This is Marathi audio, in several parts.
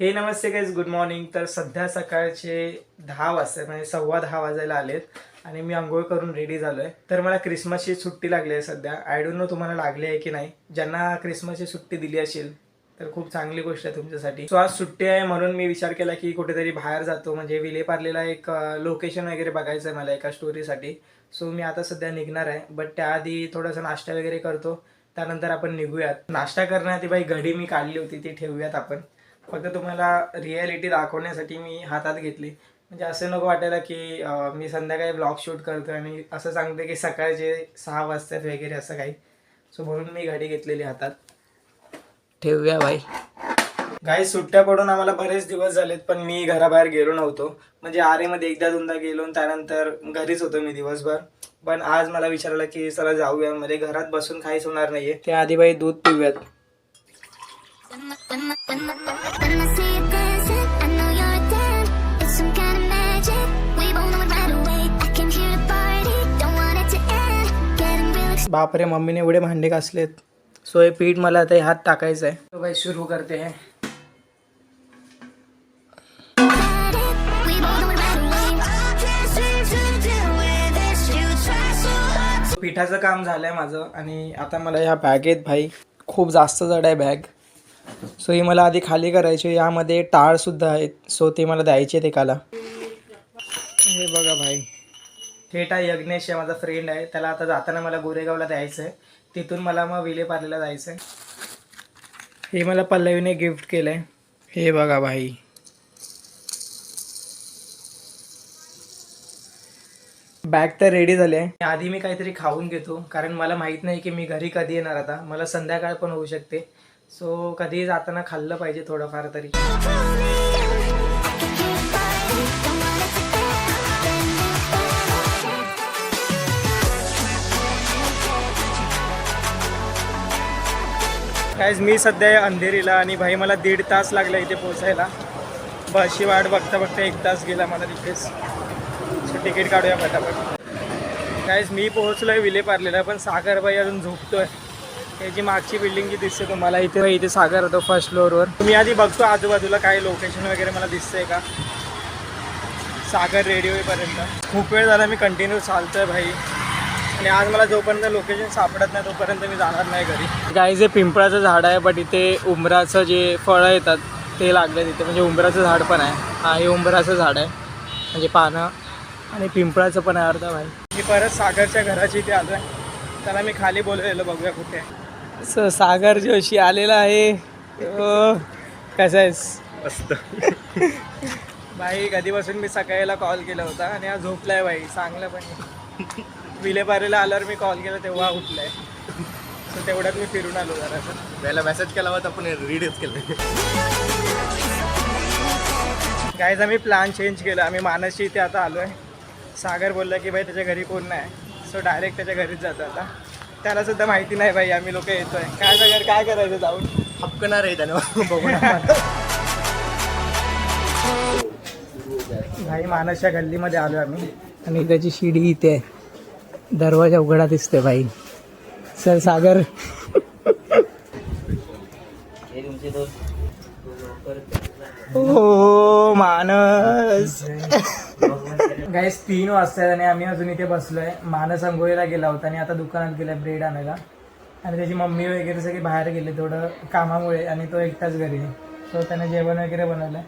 हे नमस्ते गाईज गुड मॉर्निंग तर सध्या सकाळचे दहा वाजता म्हणजे सव्वा दहा वाजायला आलेत आणि मी आंघोळ करून रेडी झालो आहे तर मला क्रिसमसची सुट्टी लागली आहे सध्या. आय डोंट नो तुम्हाला लागली आहे की नाही. ज्यांना क्रिसमसची सुट्टी दिली असेल तर खूप चांगली गोष्ट आहे तुमच्यासाठी. सो आज सुट्टी आहे म्हणून मी विचार केला की कुठेतरी बाहेर जातो. म्हणजे विलेपार्लेला एक लोकेशन वगैरे बघायचं आहे मला एका स्टोरीसाठी सो मी आता सध्या निघणार आहे. बट त्याआधी थोडासा नाश्ता वगैरे करतो. त्यानंतर आपण निघूयात. नाश्ता करण्याआधी बाई घडी मी काढली होती. ती ठेवूयात आपण. फक्त तुम्हाला रिॲलिटी दाखवण्यासाठी मी हातात घेतली. म्हणजे असं नको वाटायला की अं, मी संध्याकाळी ब्लॉग शूट करतो आणि असं सांगते की सकाळचे सहा वाजतात वगैरे असं काही. सो म्हणून मी घडी घेतलेली हातात. ठेवूया बाई. गाई सुट्ट्या पडून आम्हाला बरेच दिवस झालेत पण मी घराबाहेर गेलो नव्हतो. म्हणजे आरेमध्ये एकदा दोनदा गेलो आणि त्यानंतर घरीच होतो मी दिवसभर. पण आज मला विचारलं की चला जाऊया. म्हणजे घरात बसून काहीच होणार नाहीये. त्या आधी बाई दूध पिऊयात. बापरे मम्मीने एवढे भांडे घासलेत. सो हे पीठ मला आता ह्यात टाकायचं आहे तो काही सुरू करते hard पिठाचं काम झालंय माझं आणि आता मला ह्या बॅगेत भाई. खूप जास्त जड आहे बॅग सो ही मला आधी खाली करायची यामध्ये टाळसुद्धा आहेत. सो ते मला द्यायचे ते काला हे बघा भाई. थेट यज्ञेश आहे माझा फ्रेंड आहे. त्याला आता जाताना मला गोरेगावला द्यायचं आहे तिथून मला मग विलेपार्लेला जायचं आहे हे मला पल्लवीने गिफ्ट केलं आहे हे बघा भाई. बॅग तर रेडी झाली. आहे आधी मी काहीतरी खाऊन घेतो. कारण मला माहीत नाही की मी घरी कधी येणार आता. मला संध्याकाळ पण होऊ शकते. सो कधीही जाताना खाल्लं पाहिजे थोडंफार तरी. कायच मी सध्या अंधेरीला आणि भाई मला दीड तास लागला इथे पोचायला बसची वाट बघता बघता एक तास गेला मला तिथेच. सो तिकीट काढूया पटापट. कायच मी पोहोचलोय विलेपार्लेला पण सागरबाई अजून झोपतोय. याची मागची बिल्डिंग जी दिसते तुम्हाला इथे इथे सागर होतो फर्स्ट फ्लोअरवर तुम्ही आधी बघतो आजूबाजूला काय लोकेशन वगैरे मला दिसतंय का? सागर रेडिओपर्यंत खूप वेळ झाला मी कंटिन्यू चालतोय भाई. आणि आज मला जोपर्यंत लोकेशन सापडत नाही तोपर्यंत मी जाणार नाही घरी. काही जे पिंपळाचं झाड आहे बट इथे उंबराचं जे फळं येतात ते लागलं तिथे म्हणजे उंबराचं झाड पण आहे. हा हे उंबराचं झाड आहे. म्हणजे पानं. आणि पिंपळाचं पण आहे अर्धा भाई. मी परत सागरच्या घराची इथे आलो आहे त्याला मी खाली बोलवलेलं बघूया कुठे स सागर जोशी आलेला आहे. कसा आहेस? मस्त. बाई कधीपासून मी सकाळीला कॉल केला होता आणि आज झोपलाय बाई. चांगलं पण विलेपारीला आल्यावर मी कॉल केला तेव्हा उठलाय. सो तेवढ्यात मी फिरून आलो जरासं पहिला मेसेज केला होता पण रीडच केलं काहीच आम्ही प्लॅन चेंज केला. आम्ही मानसची इथे आता आलो आहे सागर बोलला की बाई त्याच्या घरी कोण नाही. सो डायरेक्ट त्याच्या घरीच जातो आता. त्याला सुद्धा माहिती नाही बाई आम्ही लोक येतोय. काय सागर काय करायचं जाऊन? हपकणार आहे त्यानं. बघून भाई मानसच्या गल्लीमध्ये आलो आम्ही. आणि त्याची शिडी इथे आहे. दरवाजा उघडा दिसते भाई. सर सागर. हो मानस. गाईस तीन वाजता आणि आम्ही अजून इथे बसलोय. मानस अंघोळीला गेला होता आणि आता दुकानात गेला ब्रेड आणायला. आणि त्याची मम्मी वगैरे सगळे बाहेर गेले थोडं कामामुळे आणि तो एकटाच घरी सो त्याने जेवण वगैरे बनवलं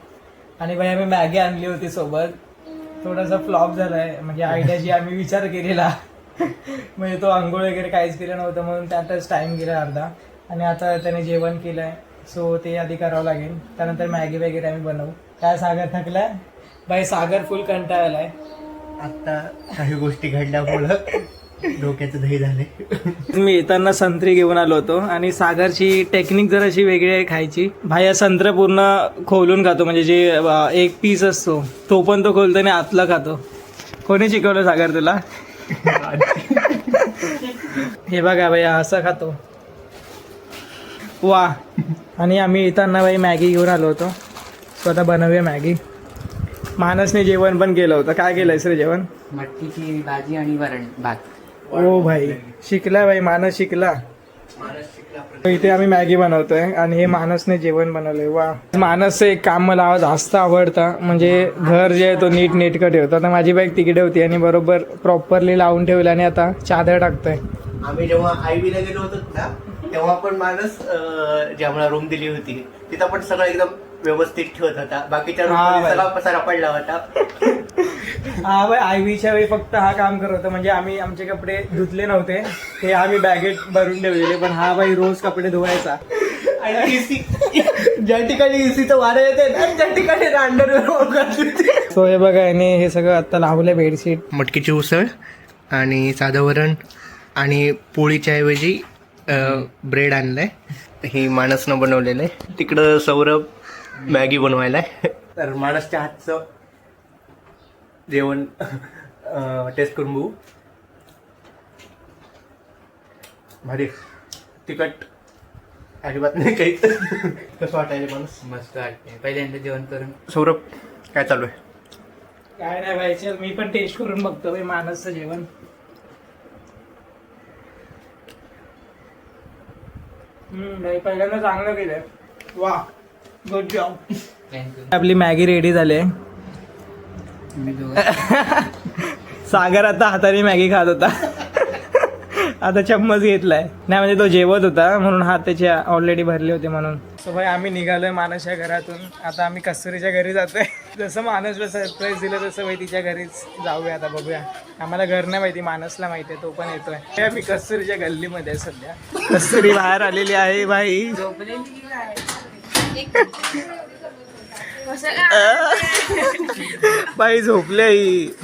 आणि बाई आम्ही मॅगी आणली होती सोबत. थोडासा फ्लॉप झालाय. आहे म्हणजे आयडिया जी आम्ही विचार केलेला. म्हणजे तो आंघोळ वगैरे काहीच केलं नव्हतं म्हणून त्यातच टाईम गेला अर्धा. आणि आता त्याने जेवण केलं आहे सो ते आधी करावं लागेल. त्यानंतर मॅगी वगैरे आम्ही बनवू. काय सागर थकलाय? बाई सागर फुल कंटाळला आहे. आता काही गोष्टी घडल्यामुळं डोक्याचं दही झाले मी येताना संत्री घेऊन आलो होतो आणि सागरची टेक्निक जर अशी वेगळी आहे खायची. भाई संत्र पूर्ण खोलून खातो म्हणजे जे एक पीस असतो तो पण तो खोलतो आणि आतला खातो. कोणी शिकवलं सागर तुला? हे बघा भाई असं खातो. वा. आणि आम्ही येताना भाई मॅगी घेऊन आलो होतो. स्वतः बनवूया मॅगी. मानसने जेवण पण केलं होतं. काय केलंयस रे जेवण? मटकीची भाजी आणि वरण भात. ओ भाई शिकला भाई मानस शिकला. मानस शिकला इथे आम्ही मॅगी बनवतोय आणि हे मानसने जेवण बनवलंय. वा. मानसचं एक काम मला जास्त आवडतं म्हणजे घर जे आहे तो नीट नेटकं ठेवतं. आता माझी बाईक तिकडे होती आणि बरोबर प्रॉपरली लावून ठेवलं आणि आता चादर टाकतोय. आम्ही जेव्हा आयवीला गेलो होतो ना तेव्हा पण माणूस अं, जी आम्हाला रूम दिली होती तिथं पण सगळं एकदम व्यवस्थित ठेवत होता. बाकीच्या room हा, मध्ये बाई. सगळा पसारा पडला होता. हा बाई आयवीच्या वेळी फक्त हा काम करत होता. म्हणजे आम्ही आमचे कपडे धुतले नव्हते. ते आम्ही बॅगेत भरून ठेवलेले पण हा बाई रोज कपडे धुवायचा. आणि एसी ज्या ठिकाणी एसीचं वारं येते ना त्या ठिकाणी अंडर सो हे बघा याने हे सगळं आता लावलंय बेडशीट. मटकीची उसळ आणि साधं वरण आणि पोळीच्या ऐवजी ब्रेड आणलाय. ही माणसनं बनवलेलं आहे तिकडं सौरभ मॅगी बनवायला. तर माणसच्या हातचं जेवण टेस्ट करून बघू. भारी. तिखट अजिबात नाही काही. कसं वाटायला माणूस? मस्त वाटते पहिल्यांदा जेवण करून. सौरभ काय चालू आहे? काय नाही चल मी पण टेस्ट करून बघतो बाई मानसचं जेवण. हम्म, बाई पहिल्यांदा चांगलं केलंय. वा. गुड जॉब थँक्यू आपली मॅगी रेडी झाली. सागर आता हाताने मॅगी खात होता. आता चम्मच घेतलाय. नाही म्हणजे तो जेवत होता म्हणून हात त्याचे ऑलरेडी भरले होते म्हणून. सो भाई आम्ही निघालोय मानसच्या घरातून. आता आम्ही कस्तुरीच्या घरी जातोय. जसं मानसला सरप्राईज दिलं तसं भाई तिच्या घरीच जाऊया आता बघूया. आम्हाला घर नाही माहिती मानसला माहिती आहे तो पण येतोय. हे आम्ही कस्तुरीच्या गल्लीमध्ये आहे सध्या. कस्तुरी बाहेर आलेली आहे भाई. बाई झोपले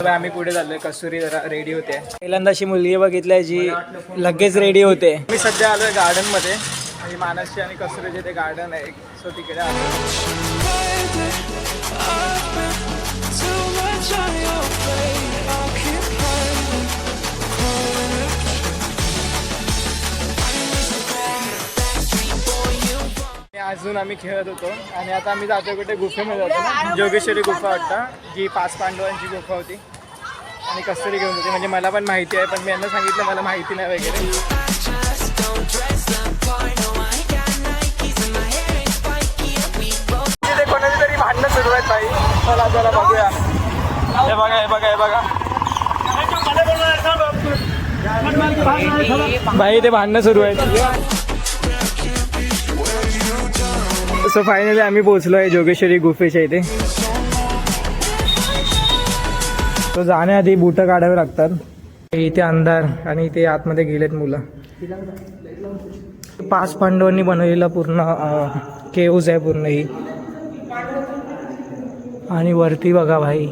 आम्ही पुढे चाललोय. कसुरी जरा रेडी होते. पहिल्यांदा अशी मुलगी बघितली जी लगेच रेडी होते. मी सध्या आलोय गार्डनमध्ये. आणि मानसचे आणि कसुरीचे ते गार्डन आहे. सो तिकडे आलो अजून आम्ही खेळत होतो. आणि आता आम्ही जातो कुठे? गुफेमध्ये जातो जोगेश्वरी गुफा वाटतं. जी पाच पांडवांची गुफा होती. आणि कस्तुरी घेऊन होती म्हणजे मला पण माहिती आहे पण मी यांना सांगितलं मला माहिती नाही वगैरे. तिथे कोणाची तरी भांडणं सुरू आहेत बाई. चला जरा बघूया. हे बघा हे बघा हे बघा. बाई ते भांडणं सुरू आहेत. सो फायनली आम्ही पोहोचलो आहे जोगेश्वरी गुफेच्या इथे. तो जाण्याआधी बुटं काढावे लागतात. इथे अंधार आणि इथे आतमध्ये गेलेत मुलं. पाच पांडवांनी बनवलेला पूर्ण केव्ज आहे पूर्ण ही. आणि वरती बघा भाई.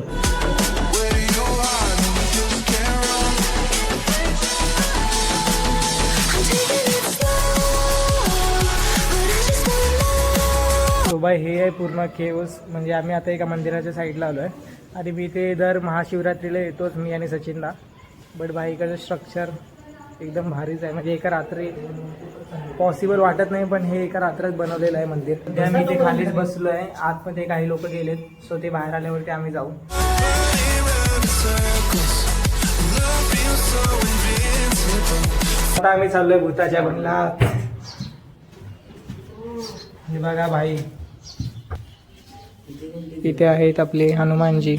So हे आहे पूर्ण केव्स म्हणजे आम्ही आता एका मंदिराच्या साईडला आलो आहे आणि मी ते दर महाशिवरात्रीला येतोच मी आणि सचिनला. बट बाई इकडचं स्ट्रक्चर एकदम भारीच आहे. म्हणजे एका रात्री पॉसिबल वाटत नाही पण हे एका रात्रात बनवलेलं आहे मंदिर. सध्या मी ते खालीच बसलो आहे आतमध्ये काही लोक गेलेत सो ते बाहेर आल्यावरती आम्ही जाऊ. आता आम्ही चाललोय भूताच्या बनला हे बघा भाई इथे आहेत आपले हनुमानजी.